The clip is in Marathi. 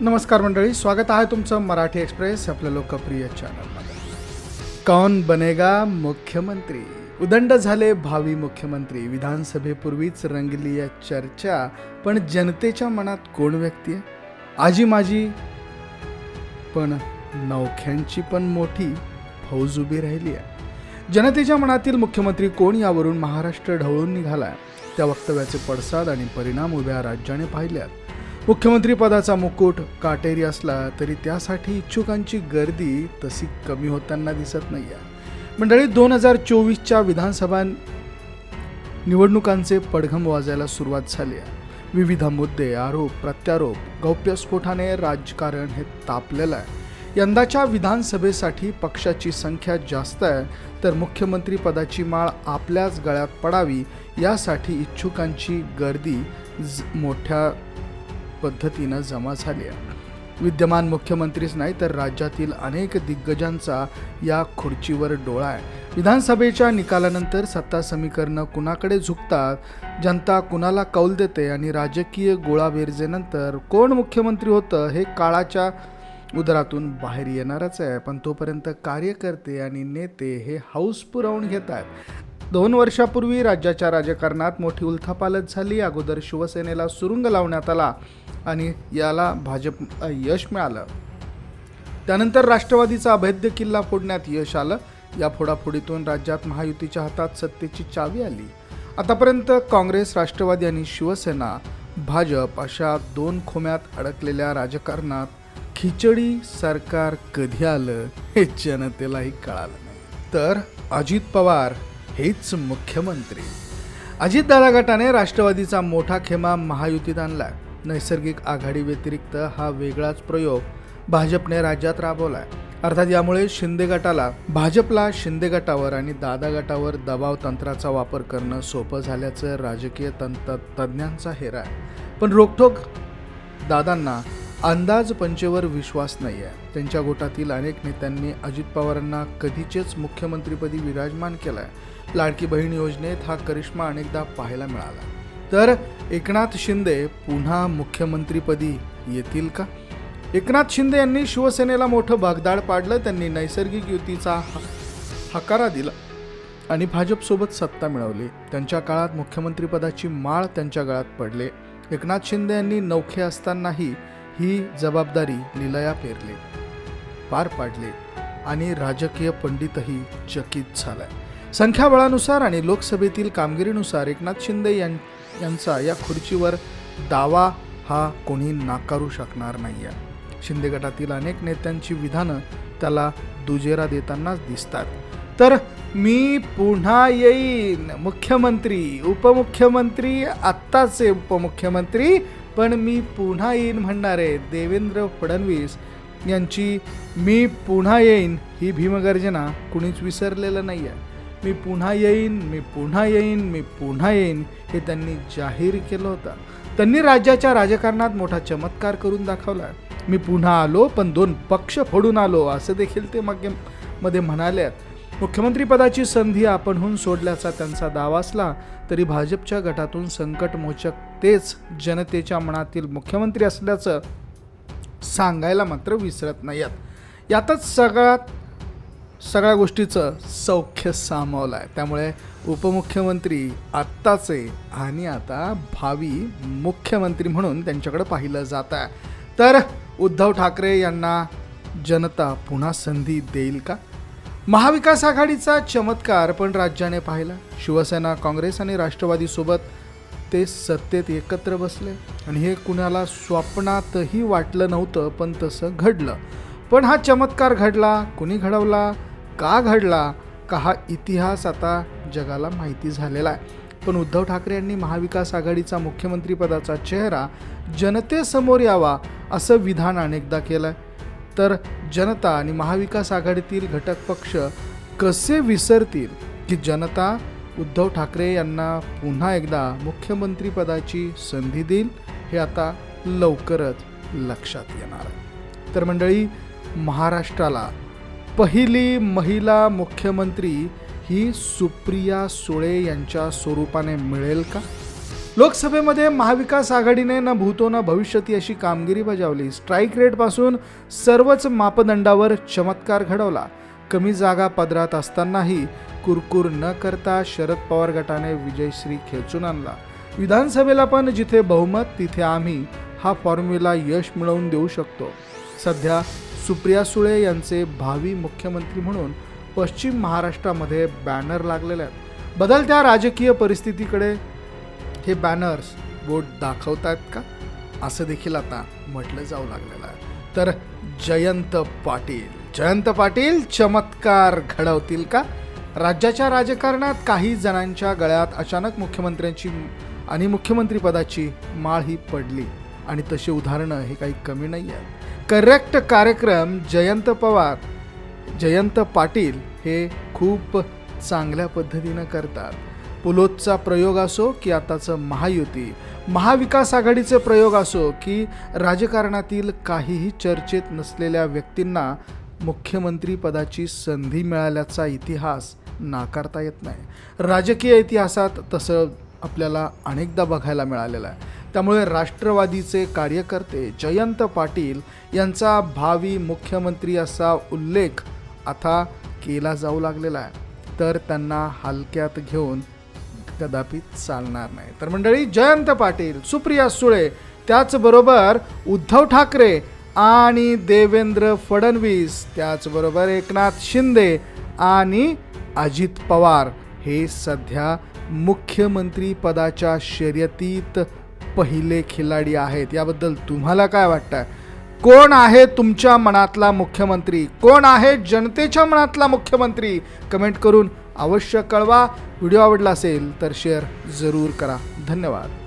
नमस्कार मंडळी स्वागत आहे तुमचं मराठी एक्सप्रेस आपल्या लोकप्रिय चॅनलमध्ये कौन बनेगा मुख्यमंत्री? उदंड झाले भावी मुख्यमंत्री. विधानसभेपूर्वीच रंगली या चर्चा पण जनतेच्या मनात कोण व्यक्ती आहे? आजी माझी पण नौख्यांची पण मोठी फौज उभी राहिली आहे. जनतेच्या मनातील मुख्यमंत्री कोण यावरून महाराष्ट्र ढवळून निघालाय? त्या वक्तव्याचे पडसाद आणि परिणाम उभ्या राज्याने पाहिल्यात मुख्यमंत्रीपदाचा मुकुट काटेरी असला तरी त्यासाठी इच्छुकांची गर्दी तशी कमी होताना दिसत नाही आहे मंडळी दोन हजार चोवीसच्या विधानसभा निवडणुकांचे पडघम वाजायला सुरुवात झाली आहे. विविध मुद्दे आरोप प्रत्यारोप गौप्यस्फोटाने राजकारण हे तापलेलं आहे. यंदाच्या विधानसभेसाठी पक्षाची संख्या जास्त आहे तर मुख्यमंत्री पदाची माळ आपल्याच गळ्यात पडावी यासाठी इच्छुकांची गर्दी ज- मोठ्या पद्धतीनं जमा झाली आहे. विद्यमान मुख्यमंत्रीच नाही तर राज्यातील अनेक दिग्गजांचा या खुर्चीवर डोळा आहे. विधानसभेच्या निकालानंतर सत्ता समीकरणं कुणाकडे झुकतात जनता कुणाला कौल देते आणि राजकीय गोळाबेरजेनंतर कोण मुख्यमंत्री होतं हे काळाच्या उदरातून बाहेर येणारच आहे. पण तोपर्यंत कार्यकर्ते आणि नेते हे हाऊस पुरवून घेत आहेत. दोन वर्षापूर्वी राज्याच्या राजकारणात मोठी उलथापालत झाली. अगोदर शिवसेनेला सुरुंग लावण्यात आला आणि याला भाजप यश मिळालं. त्यानंतर राष्ट्रवादीचा अभेद्य किल्ला फोडण्यात यश आलं. या फोडाफोडीतून राज्यात महायुतीच्या हातात सत्तेची चावी आली. आतापर्यंत काँग्रेस राष्ट्रवादी आणि शिवसेना भाजप अशा दोन खोम्यात अडकलेल्या राजकारणात खिचडी सरकार कधी आलं हे जनतेलाही कळालं नाही. तर अजित पवार हेच मुख्यमंत्री. अजितदादा गटाने राष्ट्रवादीचा मोठा खेमा महायुतीत आणला नैसर्गिक आघाडी व्यतिरिक्त हा वेगळाच प्रयोग भाजपने राज्यात राबवलाय. अर्थात यामुळे शिंदे गटाला भाजपला शिंदे गटावर आणि दादा गटावर दबाव तंत्राचा वापर करणं सोपं झाल्याचं राजकीय तंत्र तज्ज्ञांचा हेरा आहे. पण रोखोक दादांना अंदाज पंचेवर विश्वास नाही आहे त्यांच्या गोटातील अनेक नेत्यांनी अजित पवारांना कधीचेच मुख्यमंत्रीपदी विराजमान केलाय. लाडकी बहीण योजनेत हा करिश्मा अनेकदा पाहायला मिळाला. तर एकनाथ शिंदे पुन्हा मुख्यमंत्रीपदी येतील का? एकनाथ शिंदे यांनी शिवसेनेला मोठं भागदाड पाडलं त्यांनी नैसर्गिक युतीचा ह- हकारा दिला. आणि भाजपसोबत सत्ता मिळवली. त्यांच्या काळात मुख्यमंत्रीपदाची माळ त्यांच्या गळ्यात पडले. एकनाथ शिंदे यांनी नौखे असतानाही ही जबाबदारी लिलया पेरले पार पाडले आणि राजकीय पंडितही चकित झालाय. संख्याबळानुसार आणि लोकसभेतील कामगिरीनुसार एकनाथ शिंदे यां यांचा या खुर्चीवर दावा हा कोणी नाकारू शकणार नाही आहे शिंदे गटातील अनेक नेत्यांची विधानं त्याला दुजेरा देतानाच दिसतात. तर मी पुन्हा येईन. मुख्यमंत्री उपमुख्यमंत्री आत्ताचे उपमुख्यमंत्री पण मी पुन्हा येईन म्हणणारे देवेंद्र फडणवीस यांची मी पुन्हा येईन ही भीमगर्जना कुणीच विसरलेलं नाही आहे मी पुन्हा येईन मी पुन्हा येईन मी पुन्हा येईन हे त्यांनी जाहीर केलं होतं. त्यांनी राज्याच्या राजकारणात मोठा चमत्कार करून दाखवला. मी पुन्हा आलो पण दोन पक्ष फोडून आलो असं देखील ते मागे मध्ये म्हणाले मुख्यमंत्रीपदाची संधी आपणहून सोडल्याचा त्यांचा दावा असला तरी भाजपच्या गटातून संकटमोचक तेच जनतेच्या मनातील मुख्यमंत्री असल्याचं सांगायला मात्र विसरत नाही आहेत यातच सगळ्यात सगळ्या गोष्टीचं सौख्य सामावलं आहे. त्यामुळे उपमुख्यमंत्री आत्ताचे आणि आता भावी मुख्यमंत्री म्हणून त्यांच्याकडे पाहिलं जात आहे. तर उद्धव ठाकरे यांना जनता पुन्हा संधी देईल का? महाविकास आघाडीचा चमत्कार पण राज्याने पाहिला. शिवसेना काँग्रेस आणि राष्ट्रवादीसोबत ते सत्तेत एकत्र बसले. आणि हे कुणाला स्वप्नातही वाटलं नव्हतं पण तसं घडलं. पण हा चमत्कार घडला. कुणी घडवला? का घडला? का हा इतिहास आता जगाला माहिती झालेला आहे? पण उद्धव ठाकरे यांनी महाविकास आघाडीचा मुख्यमंत्रीपदाचा चेहरा जनतेसमोर यावा असं विधान अनेकदा केलं आहे तर जनता आणि महाविकास आघाडीतील घटक पक्ष कसे विसरतील की जनता? उद्धव ठाकरे यांना पुन्हा एकदा मुख्यमंत्रीपदाची संधी देईल हे आता लवकरच लक्षात येणार तर मंडळी महाराष्ट्राला पहिली महिला मुख्यमंत्री ही सुप्रिया सुळे यांच्या स्वरूपाने मिळेल का? लोकसभेमध्ये महाविकास आघाडीने न भूतो न भविष्यती अशी कामगिरी बजावली. स्ट्राईक रेटपासून सर्वच मापदंडावर चमत्कार घडवला. कमी जागा पदरात असतानाही कुरकुर न करता शरद पवार गटाने विजयश्री खेचून आणला. विधानसभेला पण जिथे बहुमत तिथे आम्ही हा फॉर्म्युला यश मिळवून देऊ शकतो. सध्या सुप्रिया सुळे यांचे भावी मुख्यमंत्री म्हणून पश्चिम महाराष्ट्रामध्ये बॅनर लागलेले आहेत. बदलत्या राजकीय परिस्थितीकडे हे बॅनर्स बोट दाखवतात का? असं देखील आता म्हटलं जाऊ लागलेलं आहे. तर जयंत पाटील. जयंत पाटील चमत्कार घडवतील का? राज्याच्या राजकारणात काही जणांच्या गळ्यात अचानक मुख्यमंत्र्यांची आणि मुख्यमंत्रीपदाची माळ ही पडली. आणि तशी उदाहरणं हे काही कमी नाही आहेत. करेक्ट कार्यक्रम जयंत पवार जयंत पाटील हे खूप चांगल्या पद्धतीनं करतात. पुलोतचा प्रयोग असो की आताचं महायुती महाविकास आघाडीचे प्रयोग असो की राजकारणातील काहीही चर्चेत नसलेल्या व्यक्तींना मुख्यमंत्रीपदाची संधी मिळाल्याचा इतिहास नाकारता येत नाही. राजकीय इतिहासात तसं आपल्याला अनेकदा बघायला मिळालेलं आहे. त्यामुळे राष्ट्रवादीचे कार्यकर्ते जयंत पाटील यांचा भावी मुख्यमंत्री असा उल्लेख आता केला जाऊ लागलेला आहे. तर त्यांना हलक्यात घेऊन कदापि चालणार नाही. तर मंडळी जयंत पाटील सुप्रिया सुळे त्याचबरोबर उद्धव ठाकरे आणि देवेंद्र फडणवीस त्याचबरोबर एकनाथ शिंदे आणि अजित पवार हे सध्या मुख्यमंत्री पदाच्या शर्यतीत पहिले खिलाडी आहेत. याबद्दल तुम्हाला काय वाटतं कोण आहे तुमच्या मनातला मुख्यमंत्री? कोण आहे जनतेच्या मनातला मुख्यमंत्री? कमेंट करून अवश्य कळवा. व्हिडिओ आवडला असेल तर शेअर जरूर करा. धन्यवाद.